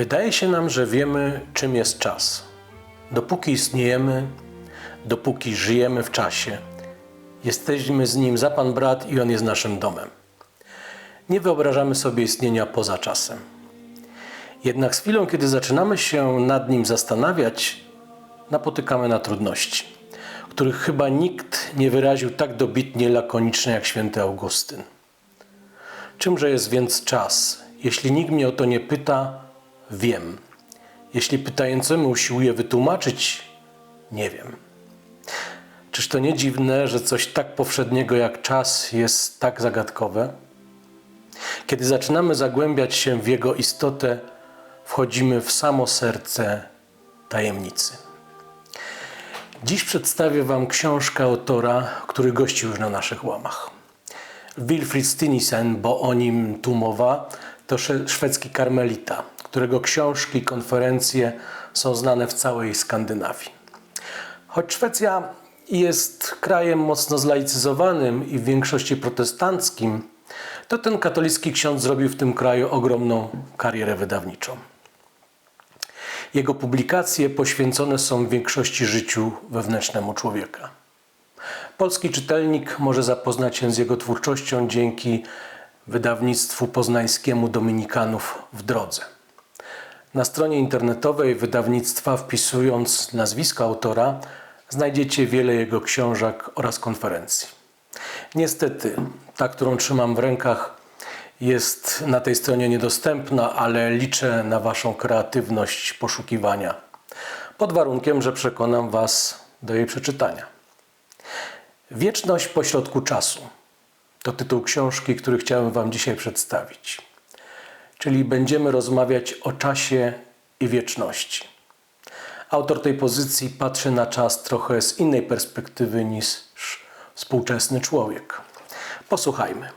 Wydaje się nam, że wiemy, czym jest czas. Dopóki istniejemy, dopóki żyjemy w czasie, jesteśmy z nim za pan brat i on jest naszym domem. Nie wyobrażamy sobie istnienia poza czasem. Jednak z chwilą, kiedy zaczynamy się nad nim zastanawiać, napotykamy na trudności, których chyba nikt nie wyraził tak dobitnie lakonicznie jak święty Augustyn. Czymże jest więc czas? Jeśli nikt mnie o to nie pyta, wiem. Jeśli pytającemu usiłuję wytłumaczyć, nie wiem. Czyż to nie dziwne, że coś tak powszedniego jak czas jest tak zagadkowe? Kiedy zaczynamy zagłębiać się w jego istotę, wchodzimy w samo serce tajemnicy. Dziś przedstawię Wam książkę autora, który gościł już na naszych łamach. Wilfried Stinisen, bo o nim tu mowa, to szwedzki karmelita, którego książki i konferencje są znane w całej Skandynawii. Choć Szwecja jest krajem mocno zlaicyzowanym i w większości protestanckim, to ten katolicki ksiądz zrobił w tym kraju ogromną karierę wydawniczą. Jego publikacje poświęcone są w większości życiu wewnętrznemu człowieka. Polski czytelnik może zapoznać się z jego twórczością dzięki wydawnictwu poznańskiemu Dominikanów w drodze. Na stronie internetowej wydawnictwa, wpisując nazwisko autora, znajdziecie wiele jego książek oraz konferencji. Niestety, ta, którą trzymam w rękach, jest na tej stronie niedostępna, ale liczę na Waszą kreatywność poszukiwania, pod warunkiem, że przekonam Was do jej przeczytania. Wieczność pośrodku czasu to tytuł książki, który chciałem Wam dzisiaj przedstawić. Czyli będziemy rozmawiać o czasie i wieczności. Autor tej pozycji patrzy na czas trochę z innej perspektywy niż współczesny człowiek. Posłuchajmy.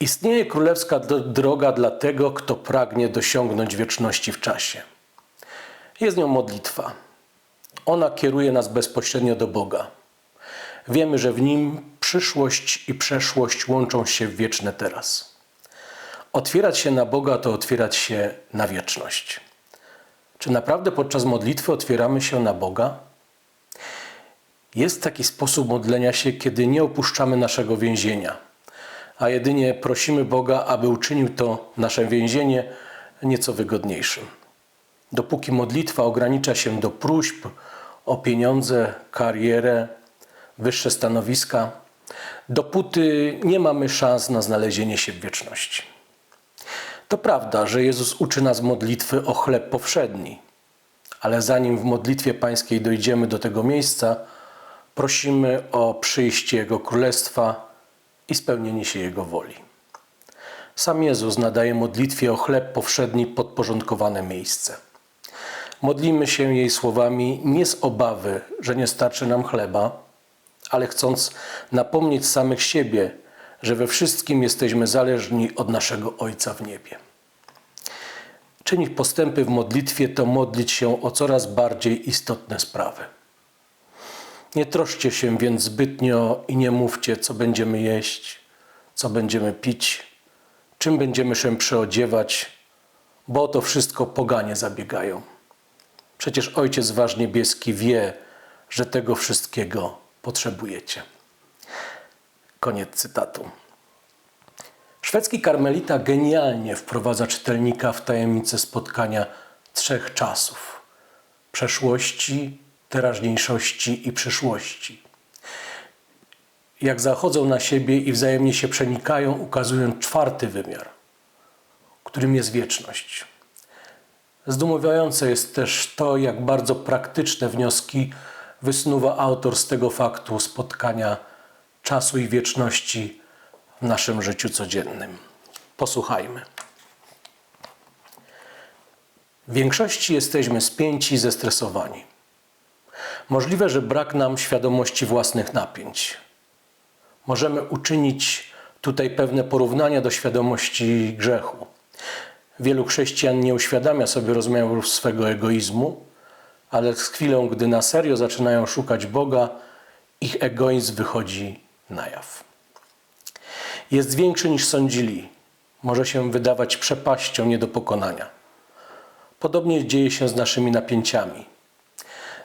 Istnieje królewska droga dla tego, kto pragnie dosiągnąć wieczności w czasie. Jest nią modlitwa. Ona kieruje nas bezpośrednio do Boga. Wiemy, że w nim przyszłość i przeszłość łączą się w wieczne teraz. Otwierać się na Boga to otwierać się na wieczność. Czy naprawdę podczas modlitwy otwieramy się na Boga? Jest taki sposób modlenia się, kiedy nie opuszczamy naszego więzienia, a jedynie prosimy Boga, aby uczynił to nasze więzienie nieco wygodniejszym. Dopóki modlitwa ogranicza się do próśb o pieniądze, karierę, wyższe stanowiska, dopóty nie mamy szans na znalezienie się w wieczności. To prawda, że Jezus uczy nas modlitwy o chleb powszedni, ale zanim w modlitwie pańskiej dojdziemy do tego miejsca, prosimy o przyjście Jego Królestwa i spełnienie się Jego woli. Sam Jezus nadaje modlitwie o chleb powszedni podporządkowane miejsce. Modlimy się jej słowami nie z obawy, że nie starczy nam chleba, ale chcąc napomnieć samych siebie, że we wszystkim jesteśmy zależni od naszego Ojca w niebie. Czynić postępy w modlitwie to modlić się o coraz bardziej istotne sprawy. Nie troszcie się więc zbytnio i nie mówcie, co będziemy jeść, co będziemy pić, czym będziemy się przyodziewać, bo o to wszystko poganie zabiegają. Przecież Ojciec Wasz Niebieski wie, że tego wszystkiego potrzebujecie. Koniec cytatu. Szwedzki karmelita genialnie wprowadza czytelnika w tajemnicę spotkania trzech czasów: przeszłości, teraźniejszości i przyszłości. Jak zachodzą na siebie i wzajemnie się przenikają, ukazują czwarty wymiar, którym jest wieczność. Zdumiewające jest też to, jak bardzo praktyczne wnioski wysnuwa autor z tego faktu spotkania czasu i wieczności w naszym życiu codziennym. Posłuchajmy. W większości jesteśmy spięci, zestresowani. Możliwe, że brak nam świadomości własnych napięć. Możemy uczynić tutaj pewne porównania do świadomości grzechu. Wielu chrześcijan nie uświadamia sobie rozmiarów swego egoizmu, ale z chwilą, gdy na serio zaczynają szukać Boga, ich egoizm wychodzi na jaw. Jest większy niż sądzili, może się wydawać przepaścią nie do pokonania. Podobnie dzieje się z naszymi napięciami.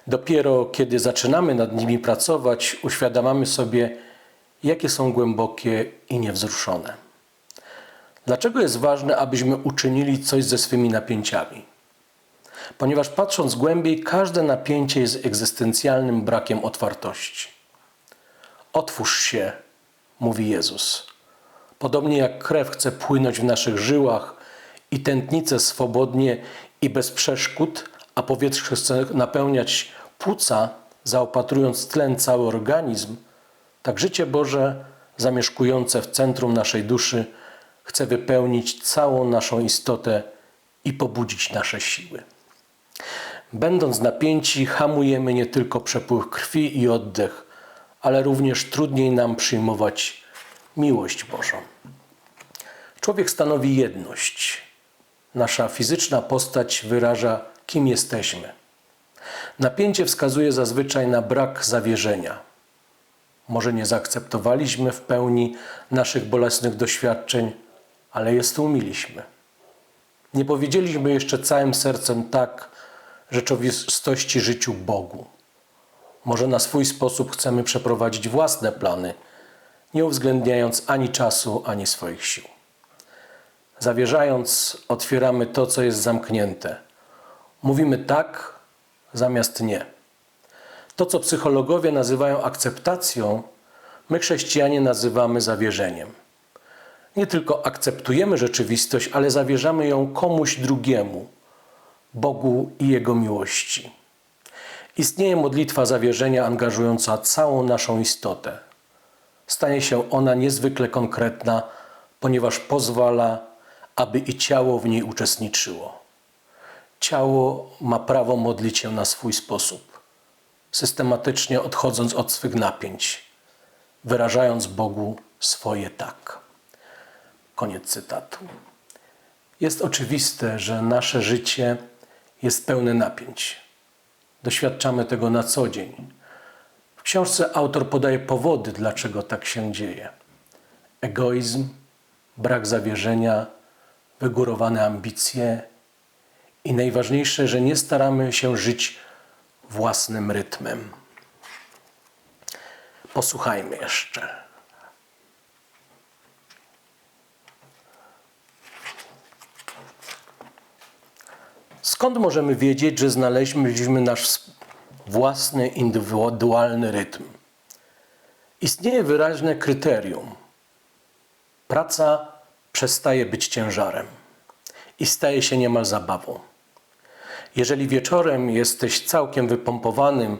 Dopiero kiedy zaczynamy nad nimi pracować, uświadamiamy sobie, jakie są głębokie i niewzruszone. Dlaczego jest ważne, abyśmy uczynili coś ze swymi napięciami? Ponieważ patrząc głębiej, każde napięcie jest egzystencjalnym brakiem otwartości. Otwórz się, mówi Jezus. Podobnie jak krew chce płynąć w naszych żyłach i tętnice swobodnie i bez przeszkód, a powietrze chce napełniać płuca, zaopatrując tlen cały organizm, tak życie Boże, zamieszkujące w centrum naszej duszy, chce wypełnić całą naszą istotę i pobudzić nasze siły. Będąc napięci, hamujemy nie tylko przepływ krwi i oddech, ale również trudniej nam przyjmować miłość Bożą. Człowiek stanowi jedność. Nasza fizyczna postać wyraża, kim jesteśmy. Napięcie wskazuje zazwyczaj na brak zawierzenia. Może nie zaakceptowaliśmy w pełni naszych bolesnych doświadczeń, ale je stłumiliśmy. Nie powiedzieliśmy jeszcze całym sercem tak rzeczywistości życiu Bogu. Może na swój sposób chcemy przeprowadzić własne plany, nie uwzględniając ani czasu, ani swoich sił. Zawierzając, otwieramy to, co jest zamknięte. Mówimy tak zamiast nie. To, co psychologowie nazywają akceptacją, my chrześcijanie nazywamy zawierzeniem. Nie tylko akceptujemy rzeczywistość, ale zawierzamy ją komuś drugiemu, Bogu i Jego miłości. Istnieje modlitwa zawierzenia angażująca całą naszą istotę. Stanie się ona niezwykle konkretna, ponieważ pozwala, aby i ciało w niej uczestniczyło. Ciało ma prawo modlić się na swój sposób, systematycznie odchodząc od swych napięć, wyrażając Bogu swoje tak. Koniec cytatu. Jest oczywiste, że nasze życie jest pełne napięć. Doświadczamy tego na co dzień. W książce autor podaje powody, dlaczego tak się dzieje: egoizm, brak zawierzenia, wygórowane ambicje i najważniejsze, że nie staramy się żyć własnym rytmem. Posłuchajmy jeszcze. Skąd możemy wiedzieć, że znaleźliśmy nasz własny, indywidualny rytm? Istnieje wyraźne kryterium. Praca przestaje być ciężarem i staje się niemal zabawą. Jeżeli wieczorem jesteś całkiem wypompowanym,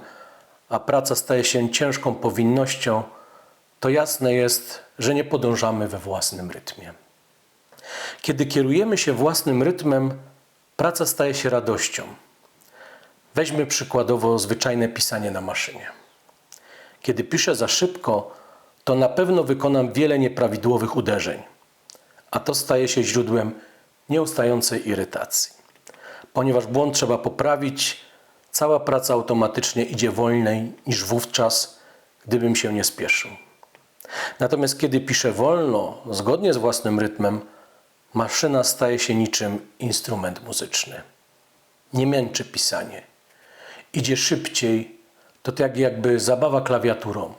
a praca staje się ciężką powinnością, to jasne jest, że nie podążamy we własnym rytmie. Kiedy kierujemy się własnym rytmem, praca staje się radością. Weźmy przykładowo zwyczajne pisanie na maszynie. Kiedy piszę za szybko, to na pewno wykonam wiele nieprawidłowych uderzeń, a to staje się źródłem nieustającej irytacji. Ponieważ błąd trzeba poprawić, cała praca automatycznie idzie wolniej niż wówczas, gdybym się nie spieszył. Natomiast kiedy piszę wolno, zgodnie z własnym rytmem, maszyna staje się niczym instrument muzyczny. Nie męczy pisanie. Idzie szybciej, to tak jakby zabawa klawiaturą.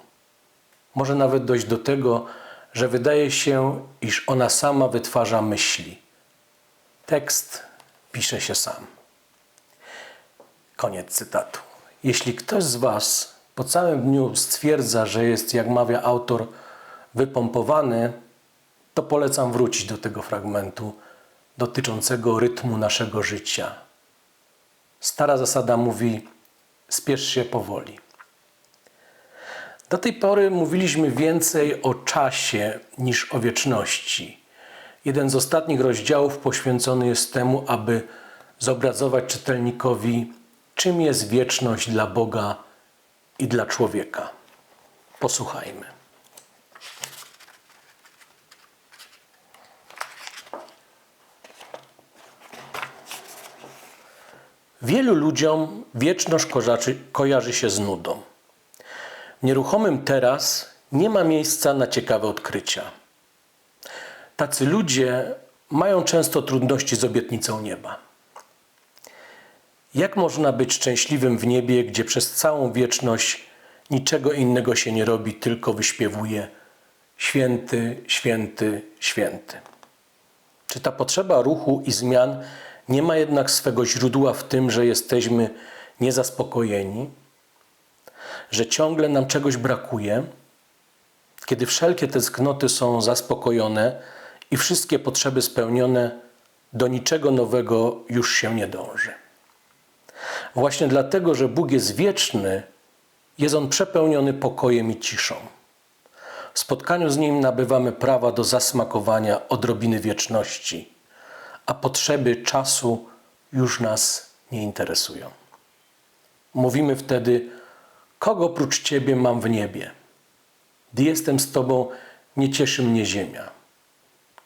Może nawet dojść do tego, że wydaje się, iż ona sama wytwarza myśli. Tekst pisze się sam. Koniec cytatu. Jeśli ktoś z Was po całym dniu stwierdza, że jest, jak mawia autor, wypompowany, to polecam wrócić do tego fragmentu dotyczącego rytmu naszego życia. Stara zasada mówi: spiesz się powoli. Do tej pory mówiliśmy więcej o czasie niż o wieczności. Jeden z ostatnich rozdziałów poświęcony jest temu, aby zobrazować czytelnikowi, czym jest wieczność dla Boga i dla człowieka. Posłuchajmy. Wielu ludziom wieczność kojarzy, kojarzy się z nudą. W nieruchomym teraz nie ma miejsca na ciekawe odkrycia. Tacy ludzie mają często trudności z obietnicą nieba. Jak można być szczęśliwym w niebie, gdzie przez całą wieczność niczego innego się nie robi, tylko wyśpiewuje święty, święty, święty? Czy ta potrzeba ruchu i zmian nie ma jednak swego źródła w tym, że jesteśmy niezaspokojeni, że ciągle nam czegoś brakuje, kiedy wszelkie tęsknoty są zaspokojone i wszystkie potrzeby spełnione, do niczego nowego już się nie dąży. Właśnie dlatego, że Bóg jest wieczny, jest On przepełniony pokojem i ciszą. W spotkaniu z Nim nabywamy prawa do zasmakowania odrobiny wieczności, a potrzeby czasu już nas nie interesują. Mówimy wtedy, kogo oprócz Ciebie mam w niebie? Gdy jestem z Tobą, nie cieszy mnie ziemia.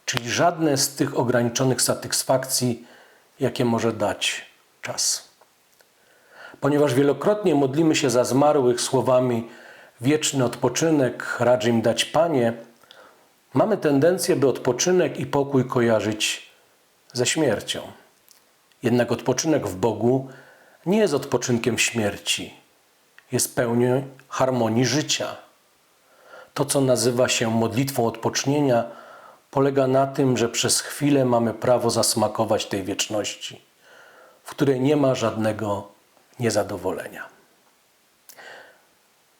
Czyli żadne z tych ograniczonych satysfakcji, jakie może dać czas. Ponieważ wielokrotnie modlimy się za zmarłych słowami wieczny odpoczynek, racz im dać Panie, mamy tendencję, by odpoczynek i pokój kojarzyć ze śmiercią. Jednak odpoczynek w Bogu nie jest odpoczynkiem śmierci, jest pełnią harmonii życia. To, co nazywa się modlitwą odpocznienia, polega na tym, że przez chwilę mamy prawo zasmakować tej wieczności, w której nie ma żadnego niezadowolenia.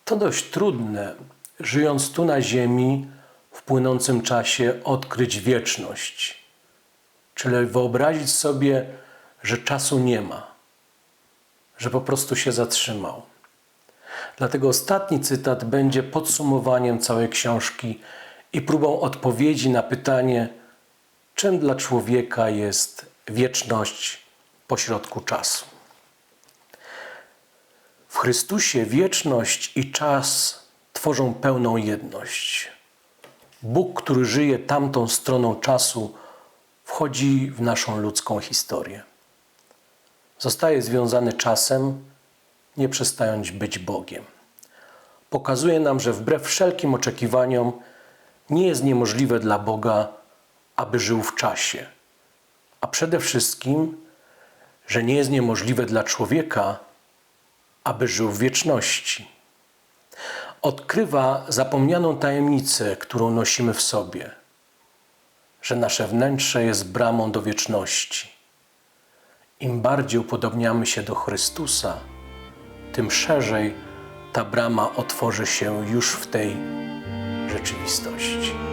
To dość trudne, żyjąc tu na Ziemi, w płynącym czasie, odkryć wieczność, czyli wyobrazić sobie, że czasu nie ma, że po prostu się zatrzymał. Dlatego ostatni cytat będzie podsumowaniem całej książki i próbą odpowiedzi na pytanie, czym dla człowieka jest wieczność pośrodku czasu. W Chrystusie wieczność i czas tworzą pełną jedność. Bóg, który żyje tamtą stroną czasu, wchodzi w naszą ludzką historię. Zostaje związany czasem, nie przestając być Bogiem. Pokazuje nam, że wbrew wszelkim oczekiwaniom nie jest niemożliwe dla Boga, aby żył w czasie, a przede wszystkim, że nie jest niemożliwe dla człowieka, aby żył w wieczności. Odkrywa zapomnianą tajemnicę, którą nosimy w sobie, że nasze wnętrze jest bramą do wieczności. Im bardziej upodobniamy się do Chrystusa, tym szerzej ta brama otworzy się już w tej rzeczywistości.